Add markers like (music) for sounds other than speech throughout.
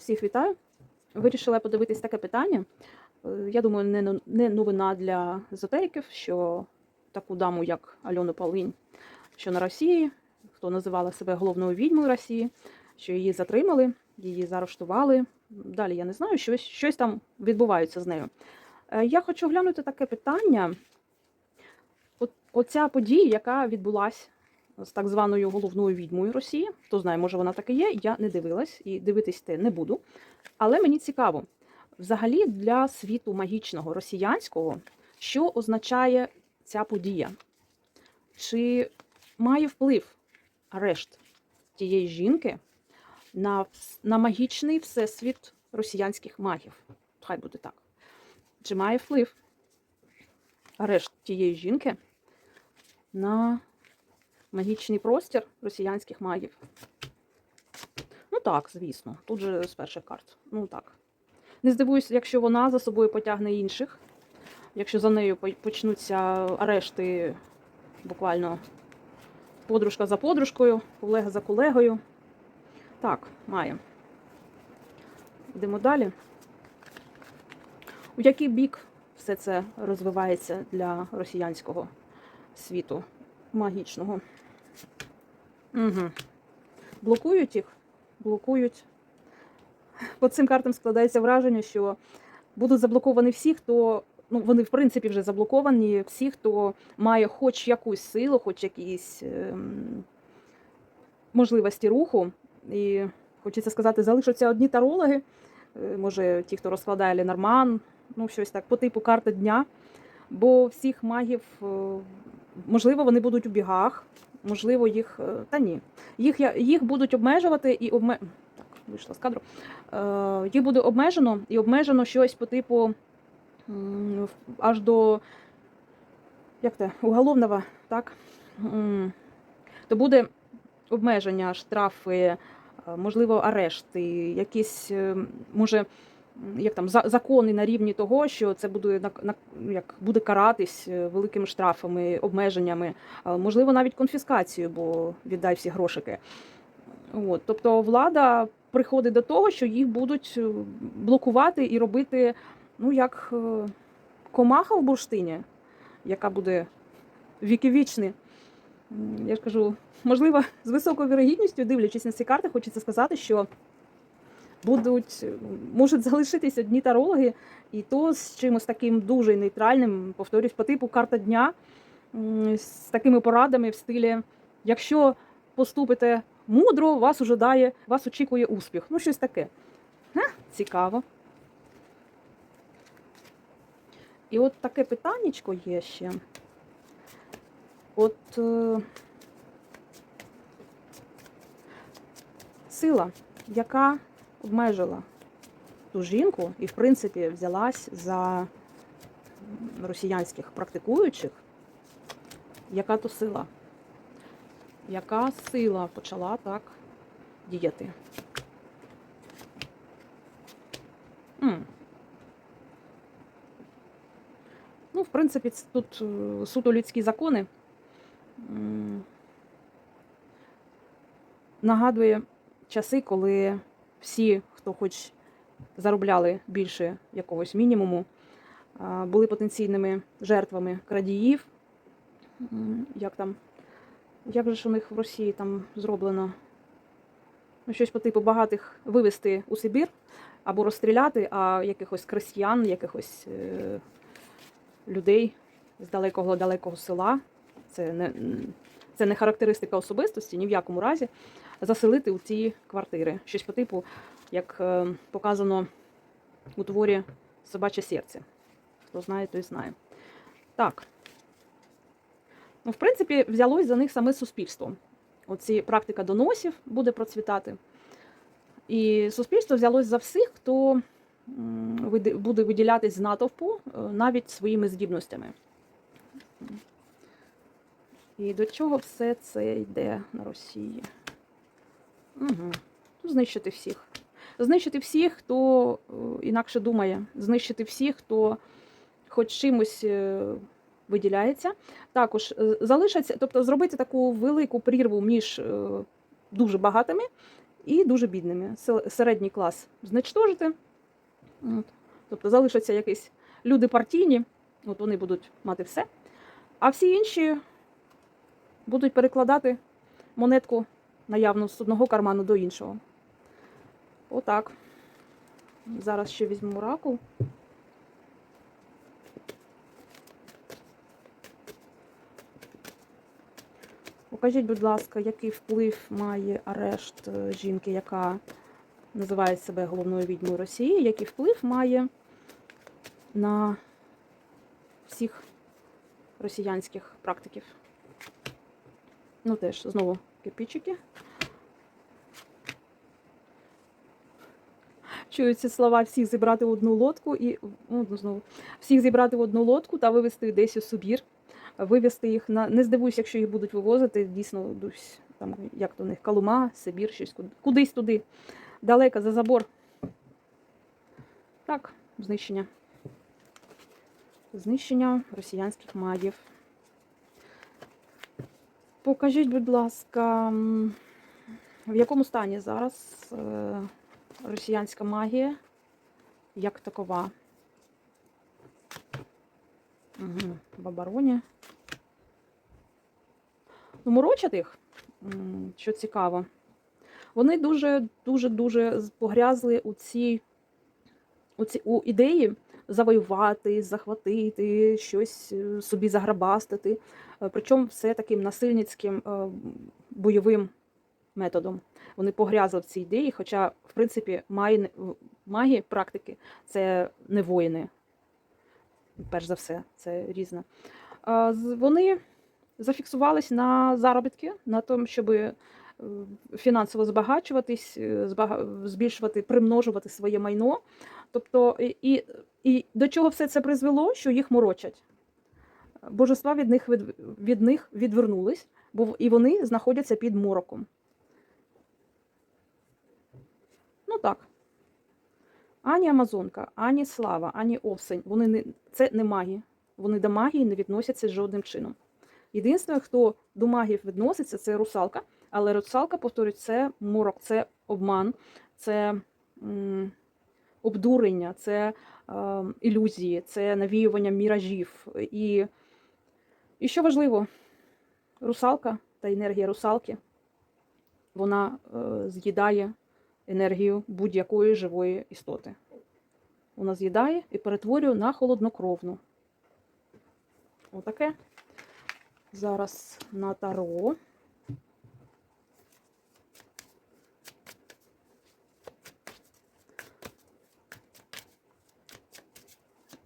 Всіх вітаю. Вирішила подивитись таке питання. Е, Я думаю, не новина для езотериків, що таку даму, як Альону Павлінь, що на Росії, хто називала себе головною відьмою Росії, що її затримали, її заарештували. Далі я не знаю, щось, щось там відбувається з нею. Е, Я хочу глянути таке питання. Оця подія, яка відбулася з так званою головною відьмою Росії. Хто знає, може вона так і є. Я не дивилась і дивитись те не буду. Але мені цікаво, взагалі для світу магічного росіянського, що означає ця подія? Чи має вплив арешт тієї жінки на, на магічний всесвіт росіянських магів? Хай буде так. Чи має вплив арешт тієї жінки на магічний простір росіянських магів. Ну так, звісно, тут же з перших карт. Ну так. Не здивуюсь, якщо вона за собою потягне інших, якщо за нею почнуться арешти буквально подружка за подружкою, колега за колегою. Так, має. Йдемо далі. У який бік все це розвивається для росіянського світу магічного? Угу. Блокують їх? Блокують. По цим картам складається враження, що будуть заблоковані всі, хто. Ну, вони, в принципі, вже заблоковані, всі, хто має хоч якусь силу, хоч якісь ем, можливості руху. І хочеться сказати, залишаться одні тарологи. Е, Може, ті, хто розкладає Ленорман, ну, щось так, по типу карти дня. Бо всіх магів, е, можливо, вони будуть у бігах, можливо, їх. е, Та ні. Їх, їх будуть обмежувати і обме... Так, вийшла з кадру. Е, їх буде обмежено і обмежено щось по типу аж до як те, уголовного, так? То буде обмеження, штрафи, е, можливо, арешти, якісь, е, може, як там, за- закони на рівні того, що це буде на, як, буде каратись е, великими штрафами, обмеженнями, можливо, навіть конфіскацією, бо віддай всі грошики. От, тобто влада приходить до того, що їх будуть е, блокувати і робити, ну, як е, комаха в бурштині, яка буде віківічний. М, Я ж кажу, можливо, з високою вірогідністю, дивлячись на ці карти, хочеться сказати, що будуть, можуть залишитись одні тарологи, і то з чимось таким дуже нейтральним, повторюсь, по типу карта дня, з такими порадами в стилі, якщо поступите мудро, вас ожидає, вас очікує успіх. Ну, щось таке. Га, цікаво. І от таке питаннячко є ще. От е, сила, яка обмежила ту жінку і, в принципі, взялась за росіянських практикуючих, яка то сила? Яка сила почала так діяти? Ну, в принципі, тут е, суто людські закони. Нагадує часи, коли всі, хто хоч заробляли більше якогось мінімуму, були потенційними жертвами крадіїв. Як там? Як же ж у них в Росії там зроблено? Ну, щось по типу багатих вивезти у Сибір або розстріляти, а якихось крестьян, якихось е, людей з далекого далекого села. Це не, це не характеристика особистості, ні в якому разі, заселити у ці квартири. Щось по типу, як е, показано у творі Собаче серце. Хто знає, той знає. Так. Ну, в принципі, взялось за них саме суспільство. Оці практика доносів буде процвітати. І суспільство взялось за всіх, хто буде виділятись з натовпу е, навіть своїми здібностями. І до чого все це йде на Росії? Угу. Знищити всіх. Знищити всіх, хто е, інакше думає, знищити всіх, хто хоч чимось е, виділяється. Також е, залишаться, тобто зробити таку велику прірву між дуже багатими і дуже бідними. Середній клас зничтожити. Тобто залишаться якісь люди партійні, от вони будуть мати все. А всі інші будуть перекладати монетку наявну з одного карману до іншого. Отак. Зараз ще візьму ракул. Покажіть, будь ласка, який вплив має арешт е, жінки, яка називає себе головною відьмою Росії, який вплив має на всіх росіянських практиків. Ну, теж знову кирпичики. Чую ці слова всіх зібрати в одну лодку і ну, знову всіх зібрати в одну лодку та вивезти десь у Сибір, вивезти їх на не здивуюсь, якщо їх будуть вивозити дійсно там, як то у них Калума, Сибір, щось куди- кудись туди, далеко за забор. Так, знищення. Знищення росіянських магів. Покажіть, будь ласка, в якому стані зараз е, росіянська магія як такова? Угу. В. Ну, морочать їх, що цікаво. Вони дуже, дуже, дуже погрязли у цій у, ці, у ідеї завоювати, захватити, щось е, собі заграбастити. Е, Причому все таким насильницьким е, бойовим методом. Вони погрязли в цій ідеї, хоча, в принципі, маги, маги практики це не воїни. Перш за все, це різне. Вони зафіксувались на заробітки, на тому, щоб фінансово збагачуватись, е, збільшувати, примножувати своє майно. Тобто, і, і до чого все це призвело, що їх морочать. Божества від них, від, від них відвернулись, бо і вони знаходяться під мороком. Ну так. Ані Амазонка, ані Слава, ані Овсень. Вони не, це не маги. Вони до магії не відносяться жодним чином. Єдине, хто до магів відноситься, це русалка. Але русалка, повторюю, це морок, це обман, це м, обдурення, це е, ілюзії, це навіювання міражів. І, і що важливо, русалка та енергія русалки, вона е, з'їдає енергію будь-якої живої істоти. Вона з'їдає і перетворює на холоднокровну. Отаке. Зараз на таро.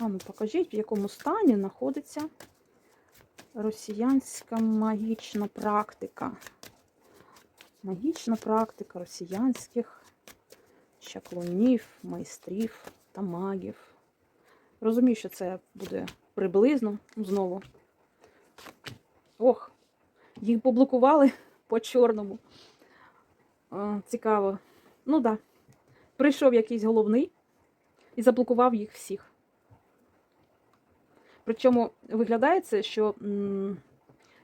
А ну покажіть, в якому стані знаходиться росіянська магічна практика. Магічна практика росіянських чаклунів, майстрів та магів. Розумію, що це буде приблизно знову. Ох, їх поблокували (laughs) по чорному. А, цікаво. Ну так. Да. Прийшов якийсь головний і заблокував їх всіх. Причому виглядає це, що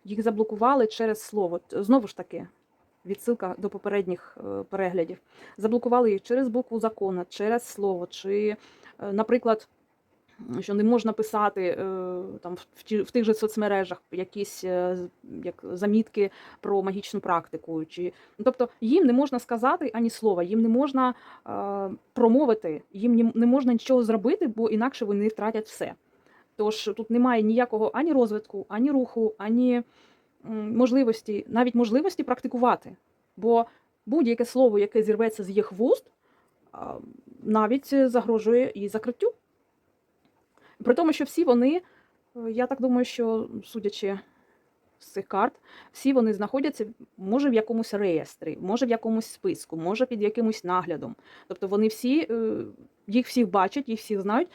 їх заблокували через слово. Знову ж таки, відсилка до попередніх е, переглядів. Заблокували їх через букву закону, через слово, чи, е, наприклад, що не можна писати е, там в, тих же соцмережах якісь як замітки про магічну практику. Чи, ну, тобто їм не можна сказати ані слова, їм не можна промовити, їм не можна нічого зробити, бо інакше вони втратять все. Тож тут немає ніякого ані розвитку, ані руху, ані можливості, навіть можливості практикувати. Бо будь-яке слово, яке зірветься з їх вуст, навіть загрожує і закриттю. При тому, що всі вони, е, я так думаю, що судячи з цих карт, всі вони знаходяться, може, в якомусь реєстрі, може в якомусь списку, може під якимось наглядом. Тобто вони всі, е, їх всіх бачать, їх всіх знають,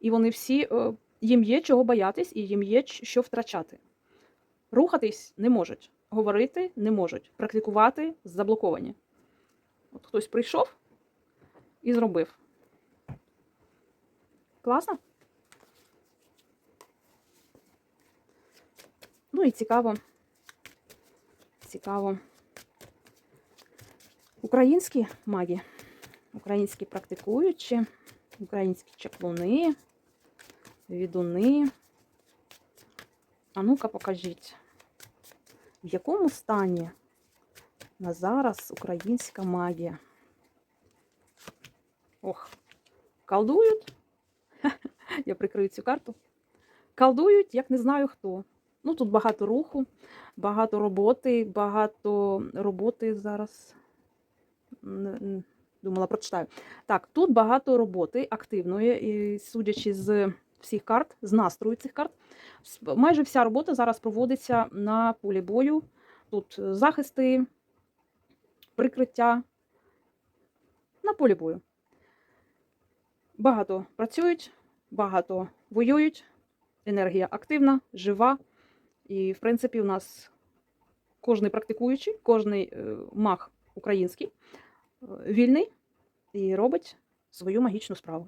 і вони всі, е, їм є чого боятись, і їм є що втрачати. Рухатись не можуть, говорити не можуть, практикувати заблоковані. От хтось прийшов і зробив. Класно? Ну і цікаво. Цікаво. Українські маги, українські практикуючі, українські чаклуни, відуни. А ну-ка покажіть, в якому стані на зараз українська магія? Ох, колдують. (laughs) Я прикрию цю карту. Колдують, як не знаю хто. Ну, тут багато руху, багато роботи, багато роботи зараз. Думала, прочитаю. Так, тут багато роботи активної, і судячи з всіх карт, з настрою цих карт, майже вся робота зараз проводиться на полі бою. Тут е, захисти, прикриття на полі бою. Багато працюють, багато воюють, енергія активна, жива. І, в принципі, у нас кожний практикуючий, кожний е, маг український е, вільний і робить свою магічну справу.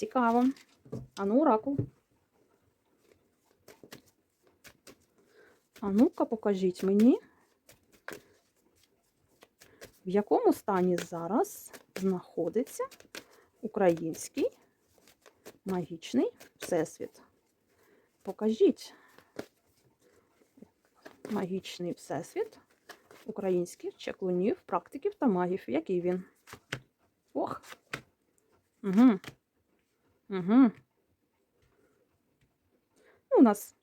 Цікаво. А ну, оракул. А ну-ка, покажіть мені, в якому стані зараз знаходиться український магічний всесвіт. Покажіть магічний всесвіт українських чаклунів, практиків та магів. Який він? Ох. Угу. Угу. У нас,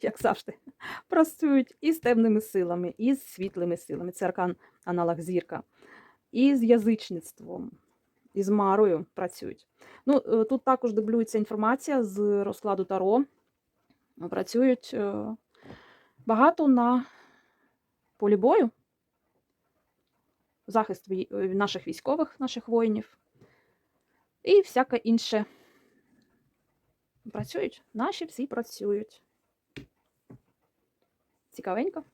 як завжди, (laughs) працюють і з темними силами, і з світлими силами. Це аркан аналог зірка. І з язичництвом, і з марою працюють. Ну, е, тут також дублюється інформація з розкладу Таро. Працюють е, багато на полі бою. Захист е, наших військових, наших воїнів. І всяке інше. Працюють. Наші всі працюють. Цікавенько.